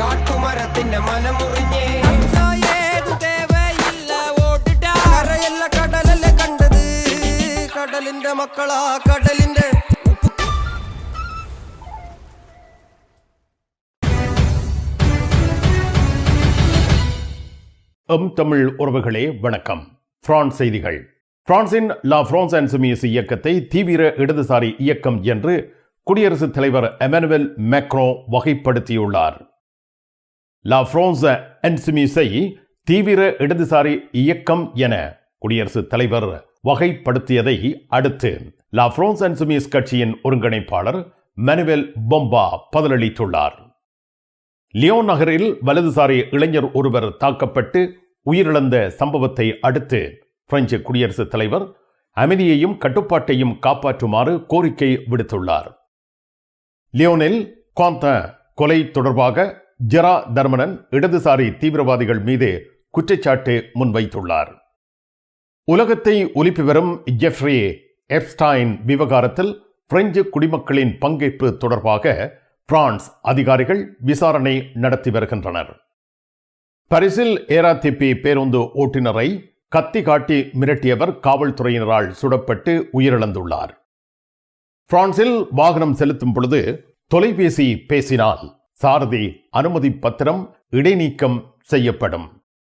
കാട്ടുമരത്തിന്റെ മനമുറിഞ്ഞേ ഏതു തേവയില്ല ഓടിട്ടാ കരയല്ല കടലല്ലേ കണ്ടത് കടലിന്റെ മക്കളാ കടലിന്റെ எம் தமிழ் உறவுகளே வணக்கம் பிரான்ஸ் செய்திகள் பிரான்சின் லா பிரான்ஸ் அண்ட் சுமியஸ் இயக்கத்தை தீவிர இடதுசாரி இயக்கம் என்று குடியரசுத் தலைவர் எமனுவல் மேக்ரோ வகைப்படுத்தியுள்ளார். லா பிரான்ஸ் அண்ட் தீவிர இடதுசாரி இயக்கம் என குடியரசுத் தலைவர் வகைப்படுத்தியதை அடுத்து லா ஃப்ரோன்ஸ் அண்ட் கட்சியின் ஒருங்கிணைப்பாளர் மனுவேல் பொம்பா பதிலளித்துள்ளார். லியோன் நகரில் வலதுசாரி இளைஞர் ஒருவர் தாக்கப்பட்டு உயிரிழந்த சம்பவத்தை அடுத்து பிரெஞ்சு குடியரசுத் தலைவர் அமைதியையும் கட்டுப்பாட்டையும் காப்பாற்றுமாறு கோரிக்கை விடுத்துள்ளார். லியோனில் குவாந்த கொலை தொடர்பாக ஜெரா தர்மனன் இடதுசாரி தீவிரவாதிகள் மீது குற்றச்சாட்டு முன்வைத்துள்ளார். உலகத்தை ஒலிப்பி வரும் ஜெஃப்ரி எப்ஸ்டைன் விவகாரத்தில் பிரெஞ்சு குடிமக்களின் பங்கேற்பு தொடர்பாக பிரான்ஸ் அதிகாரிகள் விசாரணை நடத்தி வருகின்றனர். பரிசில் ஏராதிப்பி பேருந்து ஓட்டுநரை கத்தி காட்டி மிரட்டியவர் காவல்துறையினரால் சுடப்பட்டு உயிரிழந்துள்ளார். பிரான்சில் வாகனம் செலுத்தும் பொழுது தொலைபேசி பேசினால் சாரதி அனுமதி பத்திரம் இடைநீக்கம் செய்யப்படும்.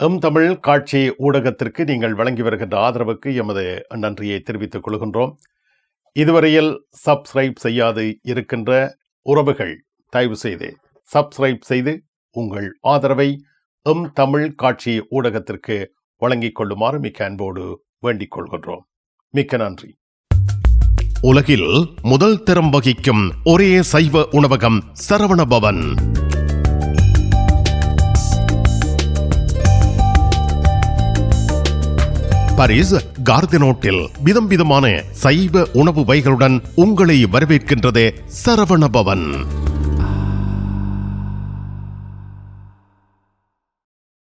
M Tamil காட்சி ஊடகத்திற்கு நீங்கள் வழங்கி வருகின்ற ஆதரவுக்கு எமது நன்றியை தெரிவித்துக் கொள்கின்றோம். இதுவரையில் சப்ஸ்கிரைப் செய்யாது இருக்கின்ற உறவுகள் தயவு செய்து சப்ஸ்கிரைப் செய்து உங்கள் ஆதரவை எம் தமிழ் காட்சி ஊடகத்திற்கு வழங்கிக் கொள்ளுமாறு மிக்க அன்போடு வேண்டிக் கொள்கின்றோம். மிக்க நன்றி. உலகில் முதல் தரம் வகிக்கும் ஒரே சைவ உணவகம் சரவண பாரிஸ் கார்தினோட்டில் விதம் விதமான சைவ உணவு வகைகளுடன் உங்களை வரவேற்கின்றது சரவண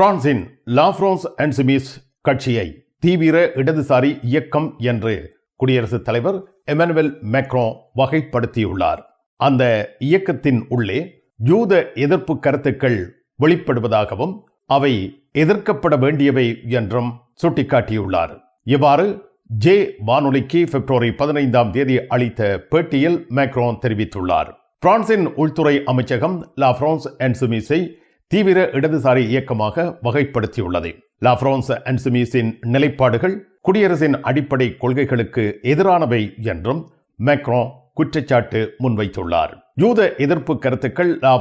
பிரான்சின் லாஃப்ரான்ஸ் அண்ட் சிமிஸ் கட்சியை தீவிர இடதுசாரி இயக்கம் என்று குடியரசுத் தலைவர் எமனுவல் மேக்ரோ வகைப்படுத்தியுள்ளார். அந்த இயக்கத்தின் உள்ளே யூத எதிர்ப்பு கருத்துக்கள் வெளிப்படுவதாகவும் அவை எதிர்க்கப்பட வேண்டியவை என்றும் சுட்டிக்காட்டியுள்ளார். இவ்வாறு ஜே வானொலிக்கு பிப்ரவரி பதினைந்தாம் தேதி அளித்த பேட்டியில் மேக்ரோன் தெரிவித்துள்ளார். பிரான்சின் உள்துறை அமைச்சகம் லா பிரான்ஸ் அண்ட் சுமிஸை தீவிர இடதுசாரி இயக்கமாக வகைப்படுத்தியுள்ளது. லா அன்சுமீஸின் நிலைப்பாடுகள் குடியரசின் அடிப்படை கொள்கைகளுக்கு எதிரானவை என்றும் மேக்ரோ குற்றச்சாட்டு முன்வைத்துள்ளார். யூத எதிர்ப்பு கருத்துக்கள் லா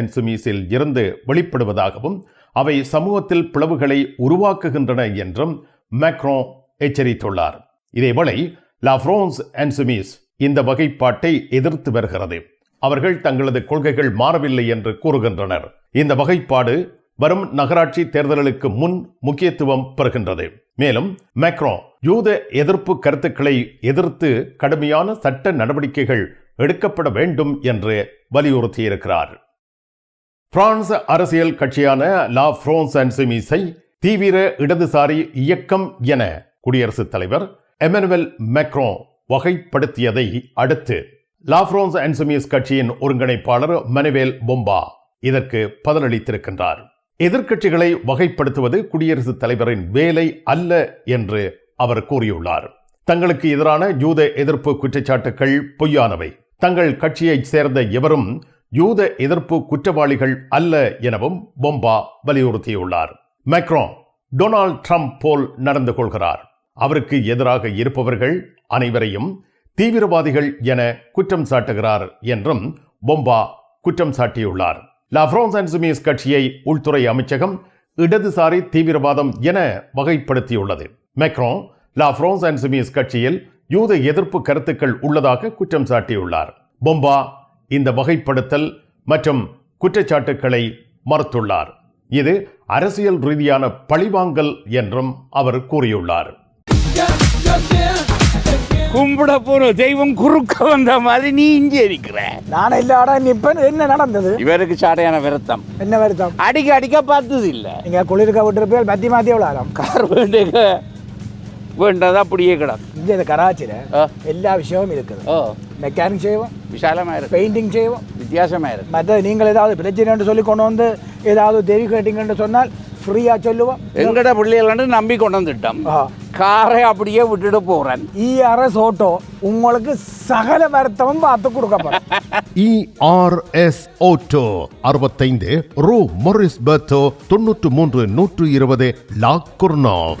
அன்சுமீஸில் இருந்து வெளிப்படுவதாகவும் அவை சமூகத்தில் பிளவுகளை உருவாக்குகின்றன என்றும் மேக்ரோ எச்சரித்துள்ளார். இதேவேளை லா அன்சுமீஸ் இந்த வகைப்பாட்டை எதிர்த்து வருகிறது. அவர்கள் தங்களது கொள்கைகள் மாறவில்லை என்று கூறுகின்றனர். இந்த வகைப்பாடு வரும் நகராட்சி தேர்தல்களுக்கு முன் முக்கியத்துவம் பெறுகின்றது. மேலும் மேக்ரோ யூத எதிர்ப்பு கருத்துக்களை எதிர்த்து கடுமையான சட்ட நடவடிக்கைகள் எடுக்கப்பட வேண்டும் என்று வலியுறுத்தியிருக்கிறார். பிரான்ஸ் அரசியல் கட்சியான லா பிரான்ஸ் அண்ட் சிமிஸை தீவிர இடதுசாரி இயக்கம் என குடியரசுத் தலைவர் எமனுவல் மேக்ரோ வகைப்படுத்தியதை அடுத்து லாஃப்ரோன்ஸ் பிரான்ஸ் கட்சியின் ஒருங்கிணைப்பாளர் மனுவேல் பொம்பா இதற்கு பதிலளித்திருக்கின்றார். எதிர்க்கட்சிகளை வகைப்படுத்துவது குடியரசுத் தலைவரின் வேலை அல்ல என்று அவர் கூறியுள்ளார். தங்களுக்கு எதிரான யூத எதிர்ப்பு குற்றச்சாட்டுகள் பொய்யானவை. தங்கள் கட்சியைச் சேர்ந்த எவரும் யூத எதிர்ப்பு குற்றவாளிகள் அல்ல எனவும் பொம்பா வலியுறுத்தியுள்ளார். மேக்ரோ டொனால்ட் ட்ரம்ப் போல் நடந்து கொள்கிறார். அவருக்கு எதிராக இருப்பவர்கள் அனைவரையும் தீவிரவாதிகள் என குற்றம் சாட்டுகிறார் என்றும் பொம்பா குற்றம் சாட்டியுள்ளார். லா அண்ட் சுமீஸ் கட்சியை உள்துறை அமைச்சகம் இடதுசாரி தீவிரவாதம் என வகைப்படுத்தியுள்ளது. மெக்ரோன் லா அண்ட் சுமீஸ் கட்சியில் யூத எதிர்ப்பு கருத்துக்கள் உள்ளதாக குற்றம் சாட்டியுள்ளார். பொம்பா இந்த வகைப்படுத்தல் மற்றும் குற்றச்சாட்டுக்களை மறுத்துள்ளார். இது அரசியல் ரீதியான பழிவாங்கல் என்றும் அவர் கூறியுள்ளார். கும்பிட போற தெய்வம் குறுக்க வந்த மாதிரி நீ இங்கே இருக்கிற. நான் இல்லாடா நிப்பேன் என்ன நடந்தது? இவருக்கு சாடையான விரத்தம். என்ன வருத்தம்? அடிக்க அடிக்க பார்த்தது இல்ல. நீங்க குளிர்க்க விட்டுருப்பேன் பத்தி மாத்தி விளாடம் கார் வேண்டுக வேண்டது அப்படியே கிடக்கு. இங்க இந்த கராச்சியில. எல்லா விஷயமும் இருக்குது. மெக்கானிக் செய்வோம் விசாலமா இருக்கு. பெயிண்டிங் செய்வோம். வித்தியாசமா இருக்கு. மற்ற நீங்கள் ஏதாவது பிரச்சனைன்னு சொல்லி கொண்டு வந்து ஏதாவது தேவி கேட்டீங்கன்னு சொன்னால் ஃப்ரீயா சொல்லுவோம். எங்கட பிள்ளைகள் நம்பி கொண்டு வந்துட்டோம். காரை அப்படியே விட்டுட்டு போறேன். இஆர்எஸ் ஓட்டோ உங்களுக்கு சகல வருத்தமும் பார்த்து கொடுக்கப்படும் இஆர்எஸ் ஓட்டோ அறுபத்தைந்து ரூ மொரிஸ் பர்த்தோ தொன்னூற்று மூன்று நூற்று இருபது லா குர்னாவ்.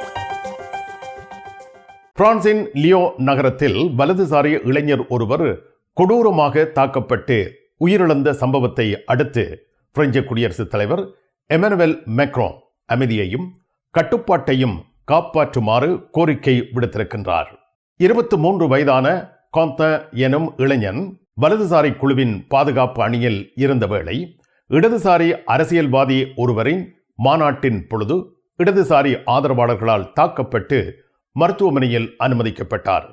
பிரான்சின் லியோ நகரத்தில் வலதுசாரி இளைஞர் ஒருவர் கொடூரமாக தாக்கப்பட்டு உயிரிழந்த சம்பவத்தை அடுத்து பிரெஞ்சு குடியரசுத் தலைவர் எமனுவல் மெக்ரோ அமைதியையும் கட்டுப்பாட்டையும் காப்பாற்றுமாறு கோரிக்கை விடுத்திருக்கின்றார். இருபத்தி மூன்று வயதான காந்த எனும் இளைஞன் வலதுசாரி குழுவின் பாதுகாப்பு அணியில் இருந்த வேளை இடதுசாரி அரசியல்வாதி ஒருவரின் மாநாட்டின் பொழுது இடதுசாரி ஆதரவாளர்களால் தாக்கப்பட்டு மருத்துவமனையில் அனுமதிக்கப்பட்டார்.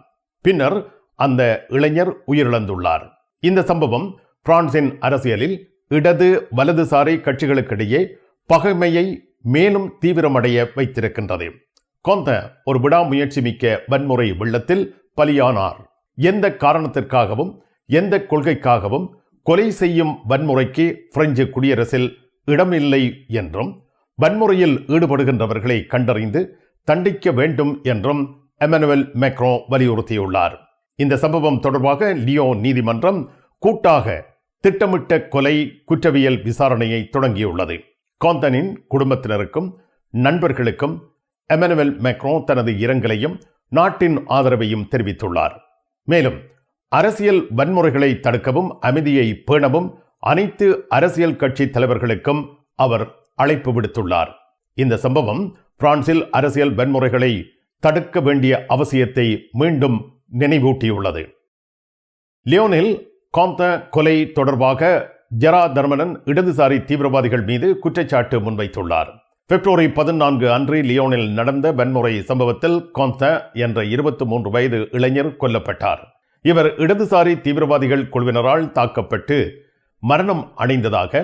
பின்னர் அந்த இளைஞர் உயிரிழந்துள்ளார். இந்த சம்பவம் பிரான்சின் அரசியலில் இடது வலதுசாரி கட்சிகளுக்கிடையே பகைமையை மேலும் தீவிரமடைய வைத்திருக்கின்றது. கொந்த ஒரு விடாமுயற்சி மிக்க வன்முறை வெள்ளத்தில் பலியானார். எந்த காரணத்திற்காகவும் எந்த கொள்கைக்காகவும் கொலை செய்யும் வன்முறைக்கு பிரெஞ்சு குடியரசில் இடமில்லை என்றும் வன்முறையில் ஈடுபடுகின்றவர்களை கண்டறிந்து தண்டிக்க வேண்டும் என்றும் எமனுவல் மேக்ரோ வலியுறுத்தியுள்ளார். இந்த சம்பவம் தொடர்பாக லியோ நீதிமன்றம் கூட்டாக திட்டமிட்ட கொலை குற்றவியல் விசாரணையை தொடங்கியுள்ளது. காந்தனின் குடும்பத்தினருக்கும் நண்பர்களுக்கும் எமனுவல் மேக்ரோ தனது இரங்கலையும் நாட்டின் ஆதரவையும் தெரிவித்துள்ளார். மேலும் அரசியல் வன்முறைகளை தடுக்கவும் அமைதியை பேணவும் அனைத்து அரசியல் கட்சி தலைவர்களுக்கும் அவர் அழைப்பு விடுத்துள்ளார். இந்த சம்பவம் பிரான்சில் அரசியல் வன்முறைகளை தடுக்க வேண்டிய அவசியத்தை மீண்டும் நினைவூட்டியுள்ளது. லியோனில் காந்த கொலை தொடர்பாக ஜெரா தர்மனன் இடதுசாரி தீவிரவாதிகள் மீது குற்றச்சாட்டு முன்வைத்துள்ளார். பிப்ரவரி பதினான்கு அன்று லியோனில் நடந்த வன்முறை சம்பவத்தில் காந்த என்ற இருபத்தி மூன்று வயது இளைஞர் கொல்லப்பட்டார். இவர் இடதுசாரி தீவிரவாதிகள் குழுவினரால் தாக்கப்பட்டு மரணம் அடைந்ததாக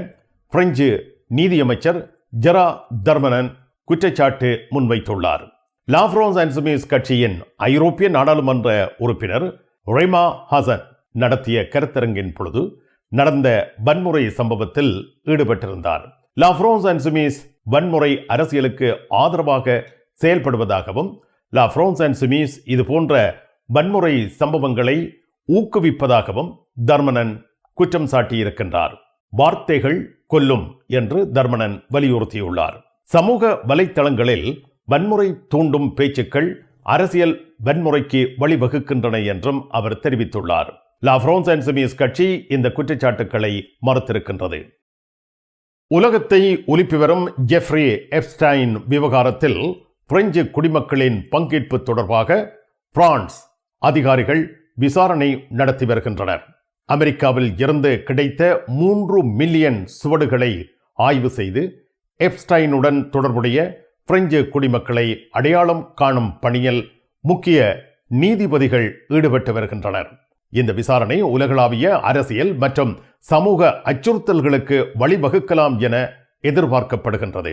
பிரெஞ்சு நீதியமைச்சர் ஜெரா தர்மனன் குற்றச்சாட்டு முன்வைத்துள்ளார். லாப்ரோன்ஸ் அண்ட் கட்சியின் ஐரோப்பிய நாடாளுமன்ற உறுப்பினர் ரெய்மா ஹசன் நடத்திய கருத்தரங்கின் பொழுது நடந்த வன்முறை சம்பவத்தில் ஈடுபட்டிருந்தார். லாஃப்ரோன்ஸ் அன்சுமிஸ் வன்முறை அரசியலுக்கு ஆதரவாக செயல்படுவதாகவும் லாஃப்ரோன்ஸ் அன்சுமிஸ் இதுபோன்ற இது போன்ற வன்முறை சம்பவங்களை ஊக்குவிப்பதாகவும் தர்மனன் குற்றம் சாட்டியிருக்கின்றார். வார்த்தைகள் கொல்லும் என்று தர்மனன் வலியுறுத்தியுள்ளார். சமூக வலைத்தளங்களில் வன்முறை தூண்டும் பேச்சுக்கள் அரசியல் வன்முறைக்கு வழிவகுக்கின்றன என்றும் அவர் தெரிவித்துள்ளார். லா பிரான்ஸ் அண்ட் சிமிஸ் கட்சி இந்த குற்றச்சாட்டுக்களை மறுத்திருக்கின்றது. உலகத்தை ஒலிப்பி வரும் ஜெஃப்ரி எப்ஸ்டைன் விவகாரத்தில் பிரெஞ்சு குடிமக்களின் பங்கேற்பு தொடர்பாக பிரான்ஸ் அதிகாரிகள் விசாரணை நடத்தி வருகின்றனர். அமெரிக்காவில் இருந்து கிடைத்த மூன்று மில்லியன் சுவடுகளை ஆய்வு செய்து எப்ஸ்டைனுடன் தொடர்புடைய பிரெஞ்சு குடிமக்களை அடையாளம் காணும் பணியில் முக்கிய நீதிபதிகள் ஈடுபட்டு வருகின்றனர். இந்த விசாரணை உலகளாவிய அரசியல் மற்றும் சமூக அச்சுறுத்தல்களுக்கு வழிவகுக்கலாம் என எதிர்பார்க்கப்படுகின்றது.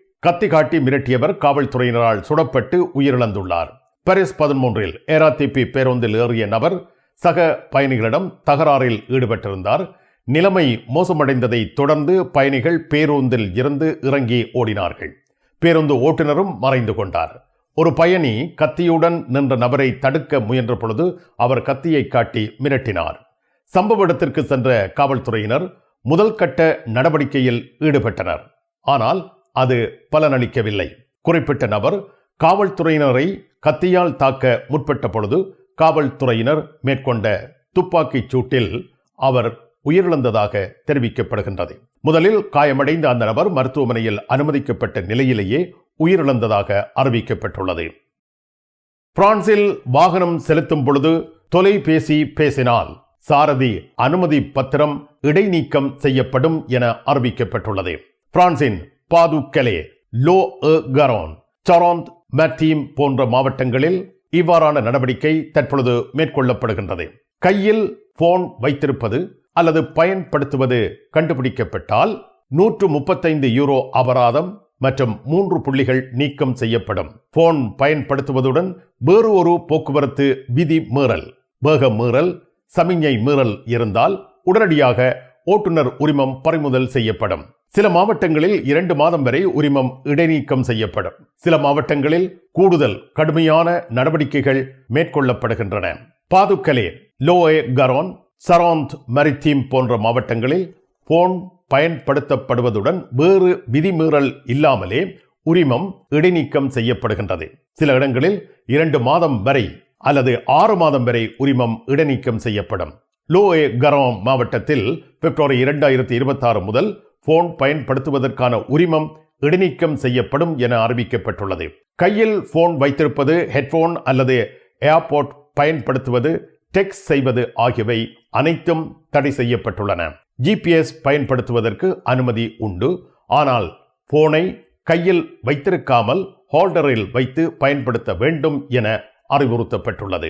கத்தி காட்டி மிரட்டியவர் காவல்துறையினரால் சுடப்பட்டு உயிரிழந்துள்ளார். பாரிஸ் பதிமூன்றில் ஏராத்திபி பேருந்தில் ஏறிய நபர் சக பயணிகளிடம் தகராறில் ஈடுபட்டிருந்தார். நிலைமை மோசமடைந்ததை தொடர்ந்து பயணிகள் பேருந்தில் இருந்து இறங்கி ஓடினார்கள். பேருந்து ஓட்டுநரும் மறைந்து கொண்டார். ஒரு பயணி கத்தியுடன் நின்ற நபரை தடுக்க முயன்ற பொழுது அவர் கத்தியை காட்டி மிரட்டினார். சம்பவ இடத்திற்கு சென்ற காவல்துறையினர் முதல் கட்ட நடவடிக்கையில் ஈடுபட்டனர். ஆனால் அது பலனளிக்கவில்லை. குறிப்பிட்ட நபர் காவல்துறையினரை கத்தியால் தாக்க முற்பட்ட பொழுது காவல்துறையினர் மேற்கொண்ட துப்பாக்கிச் சூட்டில் அவர் உயிரிழந்ததாக தெரிவிக்கப்படுகின்றது. முதலில் காயமடைந்த அந்த நபர் மருத்துவமனையில் அனுமதிக்கப்பட்ட நிலையிலேயே உயிரிழந்ததாக அறிவிக்கப்பட்டுள்ளது. பிரான்சில் வாகனம் செலுத்தும் பொழுது தொலைபேசி பேசினால் சாரதி அனுமதி பத்திரம் இடைநீக்கம் செய்யப்படும் என அறிவிக்கப்பட்டுள்ளது. பிரான்சின் பாதுக்கலே லோ எ கரோன் சரோந்த் மத்தீம் போன்ற மாவட்டங்களில் இவ்வாறான நடவடிக்கை தற்பொழுது மேற்கொள்ளப்படுகின்றது. கையில் போன் வைத்திருப்பது அல்லது பயன்படுத்துவது கண்டுபிடிக்கப்பட்டால் நூற்று முப்பத்தைந்து யூரோ அபராதம் மற்றும் மூன்று புள்ளிகள் நீக்கம் செய்யப்படும். போன் பயன்படுத்துவதுடன் வேறு ஒரு போக்குவரத்து விதி மீறல் வேக மீறல் சமிஞ்சை மீறல் இருந்தால் உடனடியாக ஓட்டுநர் உரிமம் பறிமுதல் செய்யப்படும். சில மாவட்டங்களில் இரண்டு மாதம் வரை உரிமம் இடைநீக்கம் செய்யப்படும். சில மாவட்டங்களில் கூடுதல் கடுமையான நடவடிக்கைகள் மேற்கொள்ளப்படுகின்றன. பாதுக்கலே லோஏ கரோன் சராந்த் மரித்தீம் போன்ற மாவட்டங்களில் போன் பயன்படுத்தப்படுவதுடன் வேறு விதிமீறல் இல்லாமலே உரிமம் இடைநீக்கம் செய்யப்படுகின்றது. சில இடங்களில் இரண்டு மாதம் வரை அல்லது ஆறு மாதம் வரை உரிமம் இடைநீக்கம் செய்யப்படும். லோயே கரோன் மாவட்டத்தில் பிப்ரவரி இரண்டாயிரத்தி இருபத்தி ஆறு முதல் போன் பயன்படுத்துவதற்கான உரிமம் இடைநீக்கம் செய்யப்படும் என அறிவிக்கப்பட்டுள்ளது. கையில் போன் வைத்திருப்பது ஹெட்போன் அல்லது ஏர்போர்ட் பயன்படுத்துவது டெக்ஸ்ட் செய்வது ஆகியவை அனைத்தும் தடை செய்யப்பட்டுள்ளன. ஜிபிஎஸ் பயன்படுத்துவதற்கு அனுமதி உண்டு. ஆனால் போனை கையில் வைத்திருக்காமல் ஹோல்டரில் வைத்து பயன்படுத்த வேண்டும் என அறிவுறுத்தப்பட்டுள்ளது.